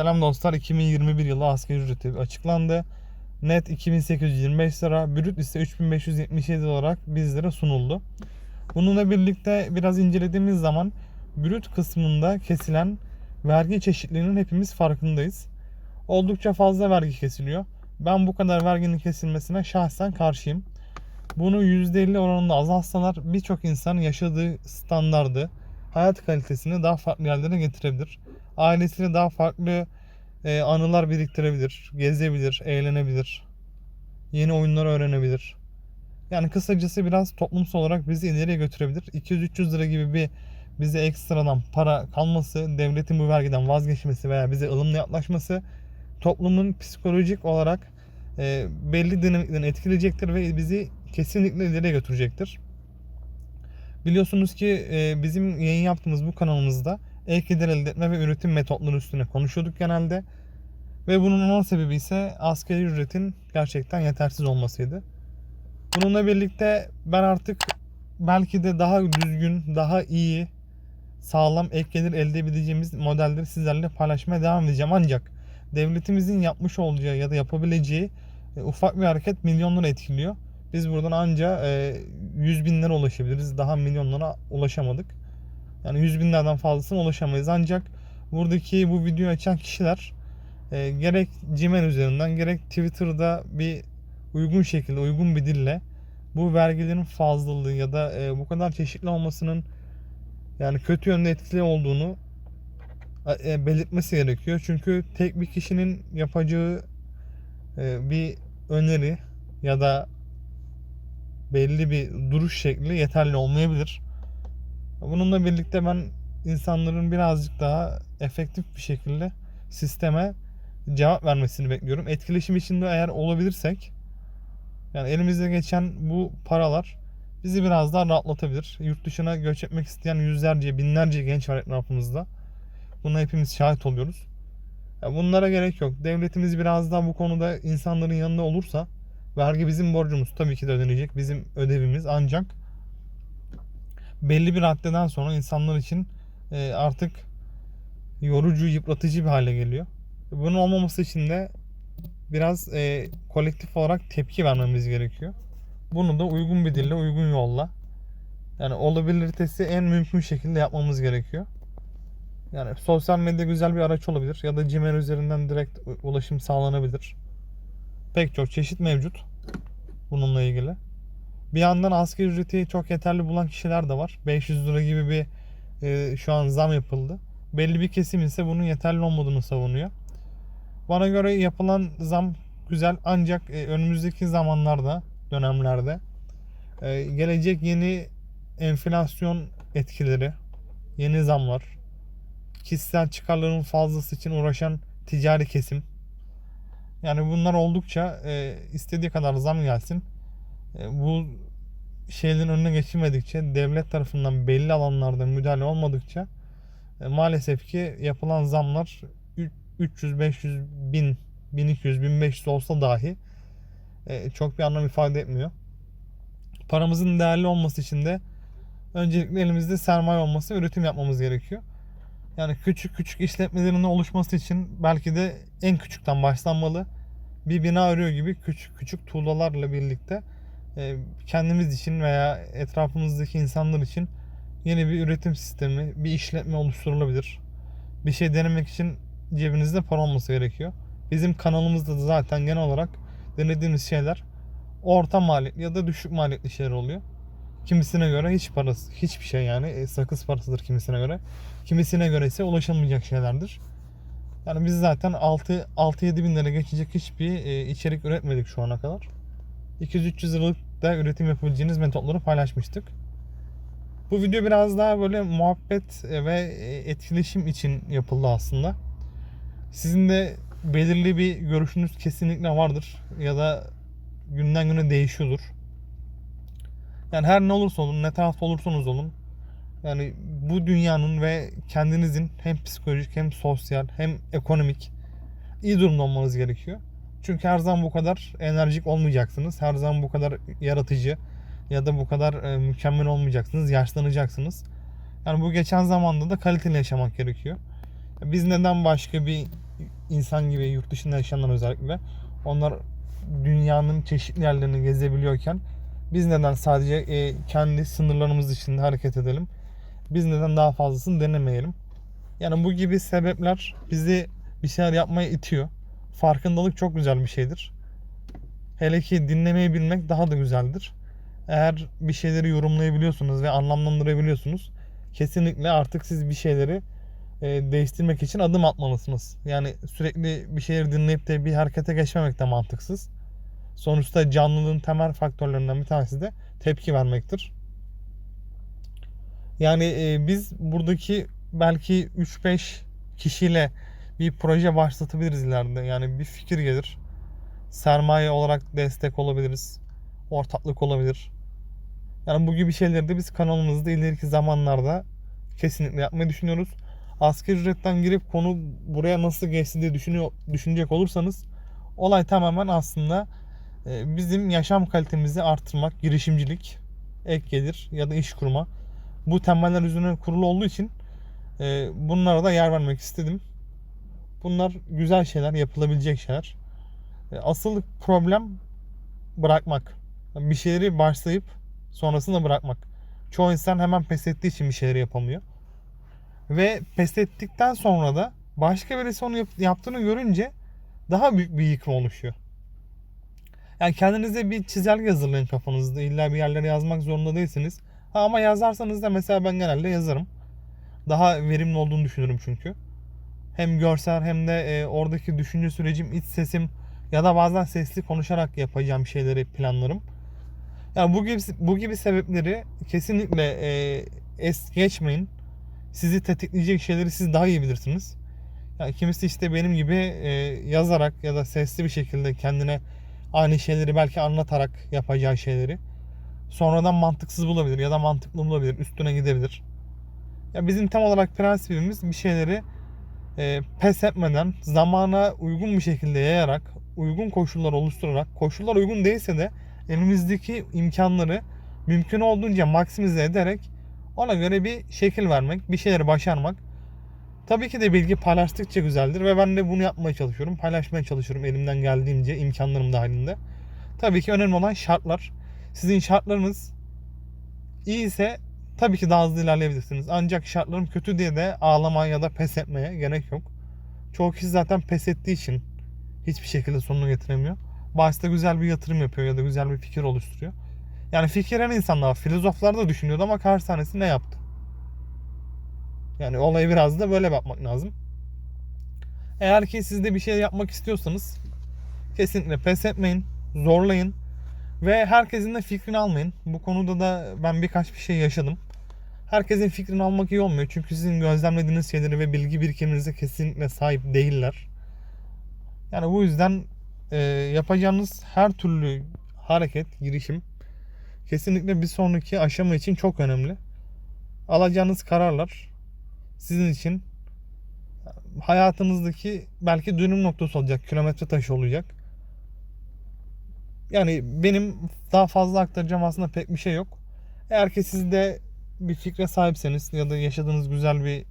Selam dostlar. 2021 yılı asgari ücreti açıklandı. Net 2825 lira, brüt ise 3577 olarak bizlere sunuldu. Bununla birlikte biraz incelediğimiz zaman brüt kısmında kesilen vergi çeşitliliğinin hepimiz farkındayız. Oldukça fazla vergi kesiliyor. Ben bu kadar verginin kesilmesine şahsen karşıyım. Bunu %50 oranında azaltsalar birçok insan yaşadığı standardı, hayat kalitesini daha farklı yerlere getirebilir. Ailesiyle daha farklı e, anılar biriktirebilir, gezebilir, eğlenebilir. Yeni oyunlar öğrenebilir. Yani kısacası biraz toplumsal olarak bizi ileriye götürebilir. 200-300 lira gibi bir bize ekstradan para kalması, devletin bu vergiden vazgeçmesi veya bize ılımlı yaklaşması toplumun psikolojik olarak e, belli dinamiklerini etkileyecektir ve bizi kesinlikle ileriye götürecektir. Biliyorsunuz ki e, bizim yayın yaptığımız bu kanalımızda ek gelir elde etme ve üretim metotları üstüne konuşuyorduk genelde. Ve bunun ana sebebi ise asgari ücretin gerçekten yetersiz olmasıydı. Bununla birlikte ben artık belki de daha düzgün, daha iyi, sağlam ek gelir elde edebileceğimiz modelleri sizlerle paylaşmaya devam edeceğim. Ancak devletimizin yapmış olacağı ya da yapabileceği e, ufak bir hareket milyonları etkiliyor. Biz buradan anca e, yüz binlere ulaşabiliriz. Daha milyonlara ulaşamadık. Yani yüz binlerden fazlasına ulaşamayız. Ancak buradaki bu videoyu açan kişiler e, gerek Gmail üzerinden gerek Twitter'da bir uygun şekilde, uygun bir dille bu vergilerin fazlalığı ya da e, bu kadar çeşitli olmasının yani kötü yönde etkili olduğunu e, belirtmesi gerekiyor. Çünkü tek bir kişinin yapacağı e, bir öneri ya da belli bir duruş şekli yeterli olmayabilir. Bununla birlikte ben insanların birazcık daha efektif bir şekilde sisteme cevap vermesini bekliyorum. Etkileşim içinde eğer olabilirsek yani elimizde geçen bu paralar bizi biraz daha rahatlatabilir. Yurt dışına göç etmek isteyen yüzlerce, binlerce genç var etrafımızda. Buna hepimiz şahit oluyoruz. Bunlara gerek yok. Devletimiz biraz daha bu konuda insanların yanında olursa vergi bizim borcumuz tabii ki de ödenecek. Bizim ödevimiz ancak belli bir raddeden sonra insanlar için e, artık yorucu, yıpratıcı bir hale geliyor. Bunun olmaması için de biraz e, kolektif olarak tepki vermemiz gerekiyor. Bunu da uygun bir dille, uygun yolla yani olabilitesi en mümkün şekilde yapmamız gerekiyor. Yani sosyal medya güzel bir araç olabilir ya da Gmail üzerinden direkt ulaşım sağlanabilir. Pek çok çeşit mevcut bununla ilgili. Bir yandan asgari ücreti çok yeterli bulan kişiler de var. 500 lira gibi bir e, şu an zam yapıldı. Belli bir kesim ise bunun yeterli olmadığını savunuyor. Bana göre yapılan zam güzel ancak e, önümüzdeki zamanlarda, dönemlerde e, gelecek yeni enflasyon etkileri, yeni zamlar, kişisel çıkarların fazlası için uğraşan ticari kesim. Yani bunlar oldukça e, istediği kadar zam gelsin. E, bu şeylerin önüne geçilmedikçe, devlet tarafından belli alanlarda müdahale olmadıkça e, maalesef ki yapılan zamlar 300, 500, 1000, 1200, 1500 olsa dahi e, çok bir anlam ifade etmiyor. Paramızın değerli olması için de öncelikle elimizde sermaye olması, üretim yapmamız gerekiyor. Yani küçük küçük işletmelerin oluşması için belki de en küçükten başlanmalı. Bir bina örüyor gibi küçük küçük tuğlalarla birlikte e, kendimiz için veya etrafımızdaki insanlar için yeni bir üretim sistemi, bir işletme oluşturulabilir. Bir şey denemek için cebinizde para olması gerekiyor. Bizim kanalımızda da zaten genel olarak denediğimiz şeyler orta maliyetli ya da düşük maliyetli şeyler oluyor. Kimisine göre hiç parası, hiçbir şey yani e, sakız parasıdır kimisine göre. Kimisine göre ise ulaşılmayacak şeylerdir. Yani biz zaten 6-7 bin lira geçecek hiçbir e, içerik üretmedik şu ana kadar. 200-300 liralık da üretim yapabileceğiniz metotları paylaşmıştık. Bu video biraz daha böyle muhabbet ve e, etkileşim için yapıldı aslında. Sizin de belirli bir görüşünüz kesinlikle vardır ya da günden güne değişiyordur. Yani her ne olursa olun, ne tarafta olursanız olun yani bu dünyanın ve kendinizin hem psikolojik hem sosyal hem ekonomik iyi durumda olmanız gerekiyor. Çünkü her zaman bu kadar enerjik olmayacaksınız. Her zaman bu kadar yaratıcı ya da bu kadar e, mükemmel olmayacaksınız. Yaşlanacaksınız. Yani bu geçen zamanda da kaliteli yaşamak gerekiyor. Biz neden başka bir insan gibi yurt dışında yaşayanlar özellikle onlar dünyanın çeşitli yerlerini gezebiliyorken biz neden sadece e, kendi sınırlarımız içinde hareket edelim? Biz neden daha fazlasını denemeyelim? Yani bu gibi sebepler bizi bir şeyler yapmaya itiyor. Farkındalık çok güzel bir şeydir. Hele ki dinlemeyi bilmek daha da güzeldir. Eğer bir şeyleri yorumlayabiliyorsunuz ve anlamlandırabiliyorsunuz kesinlikle artık siz bir şeyleri e, değiştirmek için adım atmalısınız. Yani sürekli bir şeyleri dinleyip de bir harekete geçmemek de mantıksız. Sonuçta canlılığın temel faktörlerinden bir tanesi de tepki vermektir. Yani e, biz buradaki belki 3-5 kişiyle bir proje başlatabiliriz ileride. Yani bir fikir gelir. Sermaye olarak destek olabiliriz. Ortaklık olabilir. Yani bu gibi şeyleri de biz kanalımızda ileriki zamanlarda kesinlikle yapmayı düşünüyoruz. Asgari ücretten girip konu buraya nasıl geçti diye düşünüyor, düşünecek olursanız olay tamamen aslında bizim yaşam kalitemizi artırmak, girişimcilik, ek gelir ya da iş kurma. Bu temeller üzerine kurulu olduğu için e, bunlara da yer vermek istedim. Bunlar güzel şeyler, yapılabilecek şeyler. E, Asıl problem bırakmak. Bir şeyleri başlayıp sonrasında bırakmak. Çoğu insan hemen pes ettiği için bir şeyleri yapamıyor. Ve pes ettikten sonra da başka birisi onu yap- yaptığını görünce daha büyük bir yıkım oluşuyor. Yani kendinize bir çizelge hazırlayın kafanızda. İlla bir yerlere yazmak zorunda değilsiniz. Ha, ama yazarsanız da mesela ben genelde yazarım. Daha verimli olduğunu düşünürüm çünkü. Hem görsel hem de e, oradaki düşünce sürecim, iç sesim ya da bazen sesli konuşarak yapacağım şeyleri planlarım. Yani bu gibi bu gibi sebepleri kesinlikle e, es geçmeyin. Sizi tetikleyecek şeyleri siz daha iyi bilirsiniz. Yani kimisi işte benim gibi e, yazarak ya da sesli bir şekilde kendine aynı şeyleri belki anlatarak yapacağı şeyleri sonradan mantıksız bulabilir ya da mantıklı bulabilir, üstüne gidebilir. Ya bizim tam olarak prensibimiz bir şeyleri e, pes etmeden zamana uygun bir şekilde yayarak, uygun koşullar oluşturarak, koşullar uygun değilse de elimizdeki imkanları mümkün olduğunca maksimize ederek ona göre bir şekil vermek, bir şeyleri başarmak. Tabii ki de bilgi paylaştıkça güzeldir ve ben de bunu yapmaya çalışıyorum. Paylaşmaya çalışıyorum elimden geldiğince, imkanlarım dahilinde. Tabii ki önemli olan şartlar. Sizin şartlarınız iyi ise tabii ki daha hızlı ilerleyebilirsiniz. Ancak şartlarım kötü diye de ağlamaya ya da pes etmeye gerek yok. Çoğu kişi zaten pes ettiği için hiçbir şekilde sonunu getiremiyor. Başta güzel bir yatırım yapıyor ya da güzel bir fikir oluşturuyor. Yani fikirlen insanlar, filozoflar da düşünüyordu ama karşı tanesi ne yaptı? Yani olayı biraz da böyle bakmak lazım. Eğer ki siz de bir şey yapmak istiyorsanız kesinlikle pes etmeyin, zorlayın ve herkesin de fikrini almayın. Bu konuda da ben birkaç bir şey yaşadım. Herkesin fikrini almak iyi olmuyor. Çünkü sizin gözlemlediğiniz şeyleri ve bilgi birikiminize kesinlikle sahip değiller. Yani bu yüzden e, yapacağınız her türlü hareket, girişim kesinlikle bir sonraki aşama için çok önemli. Alacağınız kararlar sizin için hayatınızdaki belki dönüm noktası olacak, kilometre taşı olacak. Yani benim daha fazla aktaracağım aslında pek bir şey yok. Eğer ki siz de bir fikre sahipseniz ya da yaşadığınız güzel bir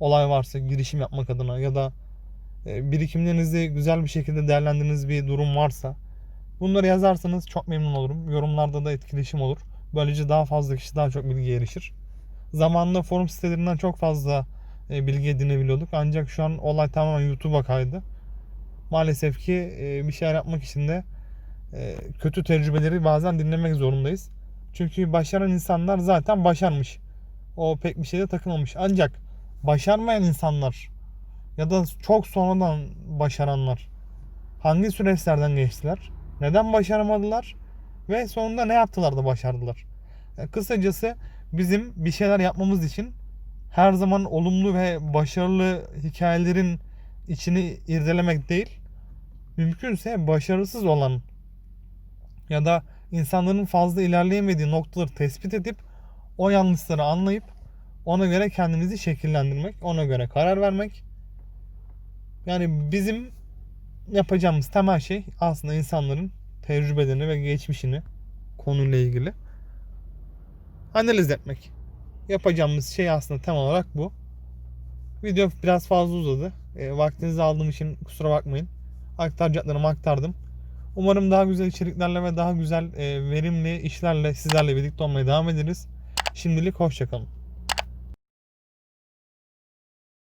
olay varsa girişim yapmak adına ya da e, birikimlerinizi güzel bir şekilde değerlendirdiğiniz bir durum varsa bunları yazarsanız çok memnun olurum. Yorumlarda da etkileşim olur. Böylece daha fazla kişi daha çok bilgiye erişir. Zamanında forum sitelerinden çok fazla e, bilgi edinebiliyorduk. Ancak şu an olay tamamen YouTube'a kaydı. Maalesef ki e, bir şeyler yapmak için de e, kötü tecrübeleri bazen dinlemek zorundayız. Çünkü başaran insanlar zaten başarmış. O pek bir şeyde takılmamış. Ancak başarmayan insanlar ya da çok sonradan başaranlar hangi süreçlerden geçtiler? Neden başaramadılar? Ve sonunda ne yaptılar da başardılar? Yani kısacası bizim bir şeyler yapmamız için her zaman olumlu ve başarılı hikayelerin içini irdelemek değil, mümkünse başarısız olan ya da insanların fazla ilerleyemediği noktaları tespit edip o yanlışları anlayıp ona göre kendimizi şekillendirmek, ona göre karar vermek. Yani bizim yapacağımız temel şey aslında insanların tecrübelerini ve geçmişini konuyla ilgili analiz etmek. Yapacağımız şey aslında tam olarak bu. Video biraz fazla uzadı. E, vaktinizi aldığım için kusura bakmayın. Aktaracaklarımı aktardım. Umarım daha güzel içeriklerle ve daha güzel e, verimli işlerle sizlerle birlikte olmaya devam ederiz. Şimdilik hoşçakalın.